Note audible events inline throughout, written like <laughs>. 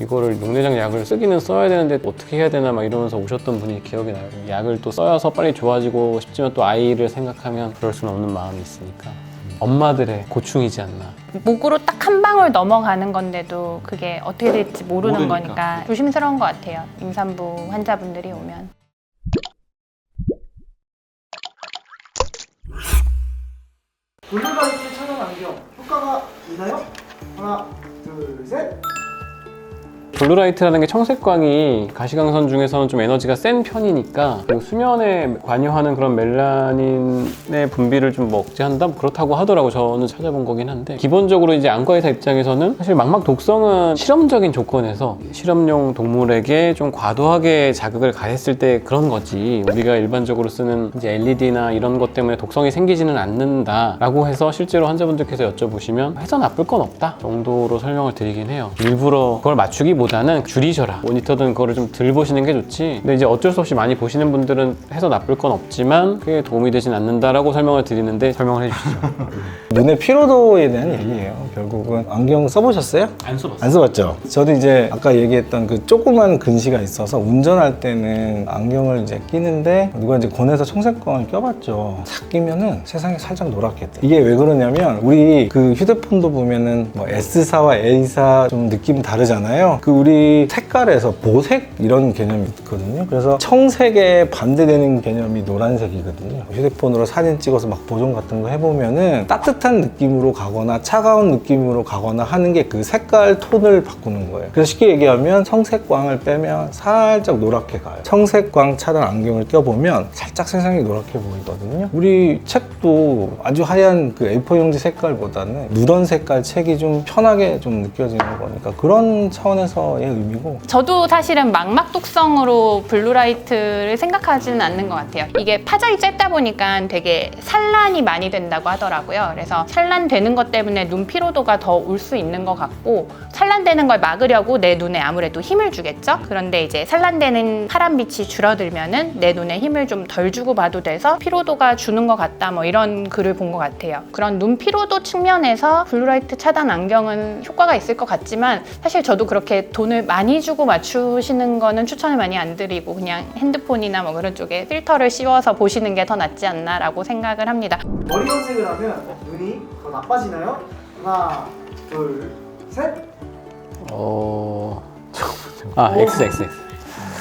이거를 녹내장 약을 쓰기는 써야 되는데 어떻게 해야 되나 막 이러면서 오셨던 분이 기억이 나요. 약을 또 써서 빨리 좋아지고 싶지만 또 아이를 생각하면 그럴 수는 없는 마음이 있으니까 엄마들의 고충이지 않나. 목으로 딱 한 방울 넘어가는 건데도 그게 어떻게 될지 모르는 모르니까. 거니까 조심스러운 것 같아요. 임산부 환자분들이 오면. 블루라이트 차단 안경 효과가 있나요? 하나, 둘, 셋. 블루라이트라는 게 청색광이 가시광선 중에서는 좀 에너지가 센 편이니까 수면에 관여하는 그런 멜라닌의 분비를 좀 억제한다? 뭐 그렇다고 하더라고 저는 찾아본 거긴 한데 기본적으로 이제 안과의사 입장에서는 사실 망막 독성은 실험적인 조건에서 실험용 동물에게 좀 과도하게 자극을 가했을 때 그런 거지 우리가 일반적으로 쓰는 이제 LED나 이런 것 때문에 독성이 생기지는 않는다 라고 해서 실제로 환자분들께서 여쭤보시면 해서 나쁠 건 없다 정도로 설명을 드리긴 해요 일부러 그걸 맞추기 보다는 줄이셔라 모니터든 그거를 좀 덜 보시는 게 좋지 근데 이제 어쩔 수 없이 많이 보시는 분들은 해서 나쁠 건 없지만 그게 도움이 되진 않는다라고 설명을 드리는데 설명을 해주시죠 <laughs> 눈의 피로도에 대한 얘기예요. 결국은 안경 써보셨어요? 안 써봤어요 안 써봤죠. 저도 이제 아까 얘기했던 그 조그만 근시가 있어서 운전할 때는 안경을 이제 끼는데 누가 이제 권해서 청색광을 껴봤죠. 싹 끼면은 세상이 살짝 노랗게 돼. 이게 왜 그러냐면 우리 그 휴대폰도 보면은 뭐 S사와 A사 좀 느낌 다르잖아요. 그 우리 색깔에서 보색 이런 개념이 있거든요. 그래서 청색에 반대되는 개념이 노란색이거든요. 휴대폰으로 사진 찍어서 막 보정 같은 거 해보면은 따뜻한 느낌으로 가거나 차가운 느낌으로 가거나 하는 게 그 색깔 톤을 바꾸는 거예요. 그래서 쉽게 얘기하면 청색광을 빼면 살짝 노랗게 가요. 청색광 차단 안경을 껴보면 살짝 세상이 노랗게 보이거든요. 우리 책도 아주 하얀 그 A4 용지 색깔보다는 누런 색깔 책이 좀 편하게 좀 느껴지는 거니까 그런 차원에서 의 의미고 저도 사실은 망막 독성으로 블루라이트를 생각하지는 않는 것 같아요. 이게 파장이 짧다 보니까 되게 산란이 많이 된다고 하더라고요. 그래서 산란되는 것 때문에 눈 피로도가 더 올 수 있는 것 같고 산란되는 걸 막으려고 내 눈에 아무래도 힘을 주겠죠. 그런데 이제 산란되는 파란 빛이 줄어들면은 내 눈에 힘을 좀 덜 주고 봐도 돼서 피로도가 주는 것 같다. 뭐 이런 글을 본 것 같아요. 그런 눈 피로도 측면에서 블루라이트 차단 안경은 효과가 있을 것 같지만 사실 저도 그렇게 돈을 많이 주고 맞추시는 거는 추천을 많이 안 드리고 그냥 핸드폰이나 뭐 그런 쪽에 필터를 씌워서 보시는 게 더 낫지 않나라고 생각을 합니다. 머리 염색을 하면 눈이 더 나빠지나요? 하나, 둘, 셋. 어... 아 XXX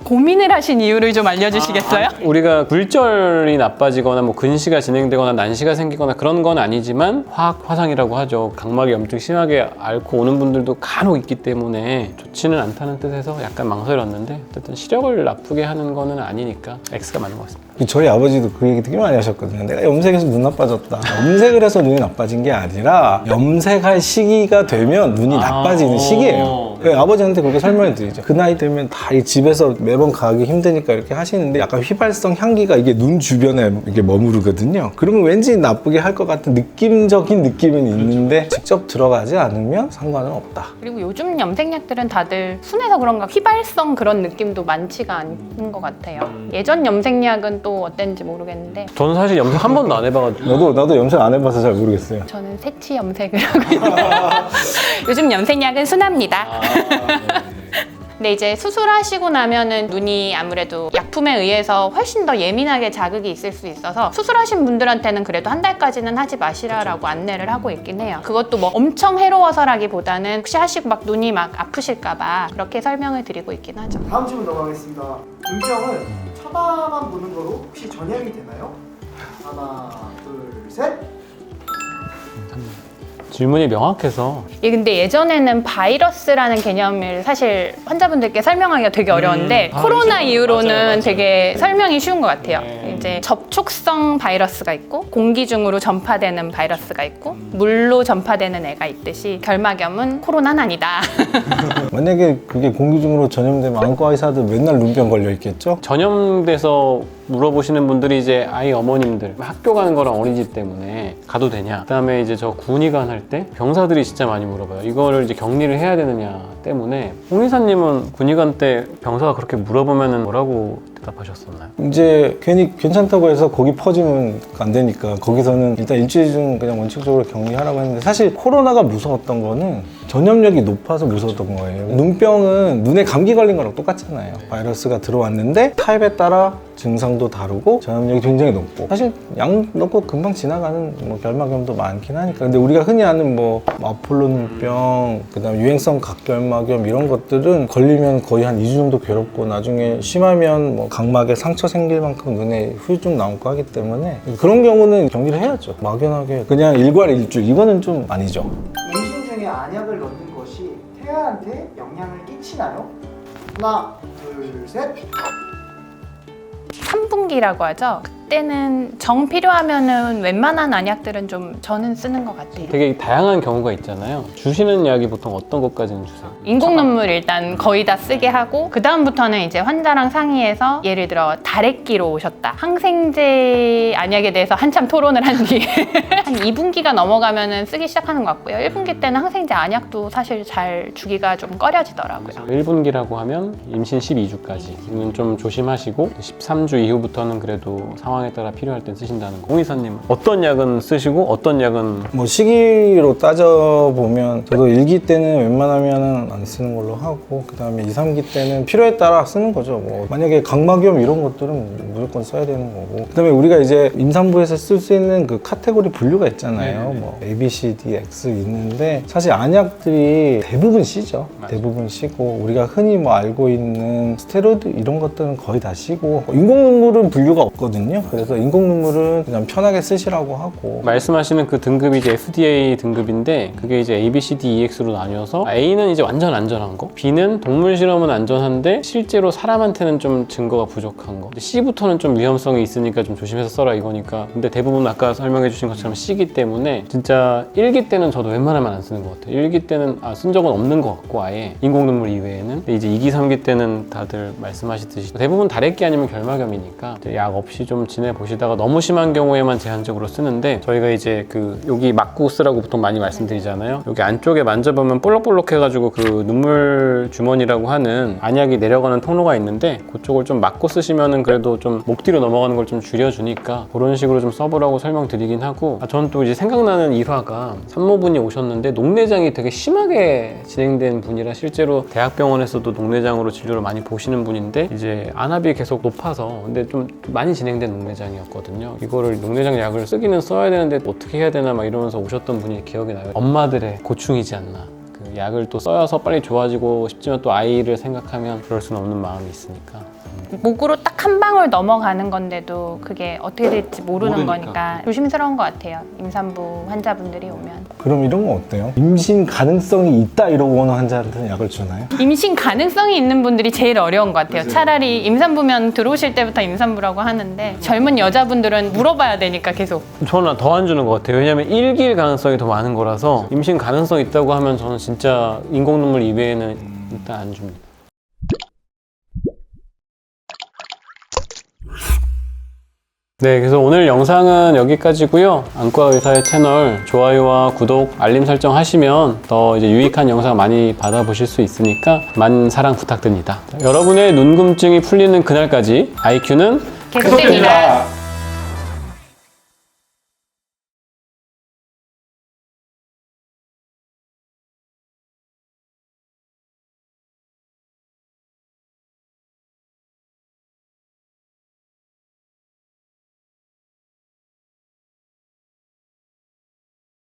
고민을 하신 이유를 좀 알려주시겠어요? 우리가 굴절이 나빠지거나 뭐 근시가 진행되거나 난시가 생기거나 그런 건 아니지만 화학 화상이라고 하죠. 각막이 염증 심하게 앓고 오는 분들도 간혹 있기 때문에 좋지는 않다는 뜻에서 약간 망설였는데 어쨌든 시력을 나쁘게 하는 거는 아니니까 X가 맞는 것 같습니다. 저희 아버지도 그 얘기 되게 많이 하셨거든요. 내가 염색해서 눈 나빠졌다. 염색을 해서 눈이 나빠진 게 아니라 염색할 시기가 되면 눈이 아, 나빠지는 오. 시기예요. 네, 아버지한테 그렇게 설명해 드리죠. 그 나이 되면 다 이 집에서 매번 가기 힘드니까 이렇게 하시는데 약간 휘발성 향기가 이게 눈 주변에 이게 머무르거든요. 그러면 왠지 나쁘게 할 것 같은 느낌적인 느낌은 있는데 직접 들어가지 않으면 상관은 없다. 그리고 요즘 염색약들은 다들 순해서 그런가 휘발성 그런 느낌도 많지가 않은 것 같아요. 예전 염색약은 또 어땠는지 모르겠는데 저는 사실 염색 한 번도 안 해봐가지고 나도 나도 염색 안 해봐서 잘 모르겠어요. 저는 새치 염색을 하고 있는데 <laughs> <laughs> 요즘 염색약은 순합니다. 근데 이제 수술하시고 나면은 눈이 아무래도 약품에 의해서 훨씬 더 예민하게 자극이 있을 수 있어서 수술하신 분들한테는 그래도 한 달까지는 하지 마시라라고 안내를 하고 있긴 해요. 그것도 뭐 엄청 해로워서라기보다는 혹시 하시고 막 눈이 막 아프실까봐 그렇게 설명을 드리고 있긴 하죠. 다음 질문 넘어가겠습니다. 눈병은 쳐다만 보는 거로 혹시 전염이 되나요? 하나, 둘, 셋. 질문이 명확해서 예, 근데 예전에는 바이러스라는 개념을 사실 환자분들께 설명하기가 되게 어려운데 아, 코로나 맞아요. 이후로는 맞아요, 맞아요. 되게 설명이 쉬운 것 같아요. 네. 이제 접촉성 바이러스가 있고 공기 중으로 전파되는 바이러스가 있고 물로 전파되는 애가 있듯이 결막염은 코로나는 아니다. <laughs> 만약에 그게 공기 중으로 전염되면 안과 의사들 맨날 눈병 걸려 있겠죠? 전염돼서 물어보시는 분들이 이제 아이 어머님들 학교 가는 거랑 어린이집 때문에 가도 되냐 그다음에 이제 저 군의관 할 때 병사들이 진짜 많이 물어봐요 이거를 이제 격리를 해야 되느냐 때문에 홍의사님은 군의관 때 병사가 그렇게 물어보면은 뭐라고 대답하셨었나요? 이제 괜히 괜찮다고 해서 거기 퍼지면 안 되니까 거기서는 일단 일주일 중 그냥 원칙적으로 격리하라고 했는데 사실 코로나가 무서웠던 거는 전염력이 높아서 무서웠던 거예요. 눈병은 눈에 감기 걸린 거랑 똑같잖아요. 바이러스가 들어왔는데 타입에 따라 증상도 다르고 전염력이 굉장히 높고. 사실 약 넣고 금방 지나가는 뭐 결막염도 많긴 하니까. 근데 우리가 흔히 아는 뭐 마폴로 눈병 그다음 유행성 각결막염 이런 것들은 걸리면 거의 한 2주 정도 괴롭고 나중에 심하면 뭐 각막에 상처 생길 만큼 눈에 후유증 나오고 하기 때문에 그런 경우는 격리를 해야죠. 막연하게 그냥 일괄 일주 이거는 좀 아니죠 안약을 넣는 것이 태아한테 영향을 끼치나요? 하나, 둘, 셋. 3분기라고 하죠. 그때는 정 필요하면은 웬만한 안약들은 좀 저는 쓰는 것 같아요. 되게 다양한 경우가 있잖아요. 주시는 약이 보통 어떤 것까지는 주세요? 인공 눈물 일단 거의 다 쓰게 하고 그 다음부터는 이제 환자랑 상의해서 예를 들어 다래끼로 오셨다. 항생제 안약에 대해서 한참 토론을 한 뒤에 <laughs> 한 2분기가 넘어가면은 쓰기 시작하는 것 같고요. 1분기 때는 항생제 안약도 사실 잘 주기가 좀 꺼려지더라고요. 1분기라고 하면 임신 12주까지. 이건 좀 조심하시고 13주 이후부터는 그래도 상황 에 따라 필요할 때 쓰신다는 거. 홍의사님 어떤 약은 쓰시고 어떤 약은? 뭐 시기로 따져 보면 저도 1기 때는 웬만하면 안 쓰는 걸로 하고 그 다음에 2, 3기 때는 필요에 따라 쓰는 거죠 뭐. 만약에 각막염 이런 것들은 무조건 써야 되는 거고. 그 다음에 우리가 이제 임산부에서 쓸 수 있는 그 카테고리 분류가 있잖아요. 네네네. 뭐 A, B, C, D, X 있는데 사실 안약들이 대부분 C죠. 맞아요. 대부분 C고 우리가 흔히 뭐 알고 있는 스테로이드 이런 것들은 거의 다 C고. 인공 눈물은 분류가 없거든요 그래서 인공 눈물은 그냥 편하게 쓰시라고 하고. 말씀하시는 그 등급이 이제 FDA 등급인데 그게 이제 A, B, C, D, E, X로 나뉘어서 A는 이제 완전 안전한 거 B는 동물 실험은 안전한데 실제로 사람한테는 좀 증거가 부족한 거. C부터는 좀 위험성이 있으니까 좀 조심해서 써라 이거니까. 근데 대부분 아까 설명해 주신 것처럼 C기 때문에 진짜 1기 때는 저도 웬만하면 안 쓰는 것 같아요. 1기 때는 아, 쓴 적은 없는 것 같고 아예 인공 눈물 이외에는. 근데 이제 2기, 3기 때는 다들 말씀하시듯이 대부분 다래끼 아니면 결막염이니까 약 없이 좀 지내보시다가 너무 심한 경우에만 제한적으로 쓰는데 저희가 이제 그 여기 막고 쓰라고 보통 많이 말씀드리잖아요. 여기 안쪽에 만져보면 볼록볼록 해가지고 그 눈물 주머니라고 하는 안약이 내려가는 통로가 있는데 그쪽을 좀 막고 쓰시면은 그래도 좀 목 뒤로 넘어가는 걸 좀 줄여주니까 그런 식으로 좀 써보라고 설명드리긴 하고. 아, 저는 또 이제 생각나는 일화가 산모분이 오셨는데 녹내장이 되게 심하게 진행된 분이라 실제로 대학병원에서도 녹내장으로 진료를 많이 보시는 분인데 이제 안압이 계속 높아서 근데 좀 많이 진행된 녹내장이었거든요. 이거를 녹내장 약을 쓰기는 써야 되는데 어떻게 해야 되나 막 이러면서 오셨던 분이 기억이 나요. 엄마들의 고충이지 않나. 그 약을 또 써서 빨리 좋아지고 싶지만 또 아이를 생각하면 그럴 수는 없는 마음이 있으니까 목으로 딱 한 방울 넘어가는 건데도 그게 어떻게 될지 모르는 모르니까. 거니까 조심스러운 것 같아요 임산부 환자분들이 오면 그럼 이런 건 어때요? 임신 가능성이 있다 이러고 오는 환자한테는 약을 주나요? 임신 가능성이 있는 분들이 제일 어려운 것 같아요. 차라리 임산부면 들어오실 때부터 임산부라고 하는데 젊은 여자분들은 물어봐야 되니까 계속 저는 더 안 주는 것 같아요. 왜냐면 1길 가능성이 더 많은 거라서 임신 가능성 있다고 하면 저는 진짜 인공눈물 이외에는 일단 안 줍니다. 네, 그래서 오늘 영상은 여기까지고요. 안과 의사의 채널 좋아요와 구독, 알림 설정 하시면 더 이제 유익한 영상 많이 받아보실 수 있으니까 많은 사랑 부탁드립니다. 여러분의 눈금증이 풀리는 그날까지 아이큐는 계속됩니다.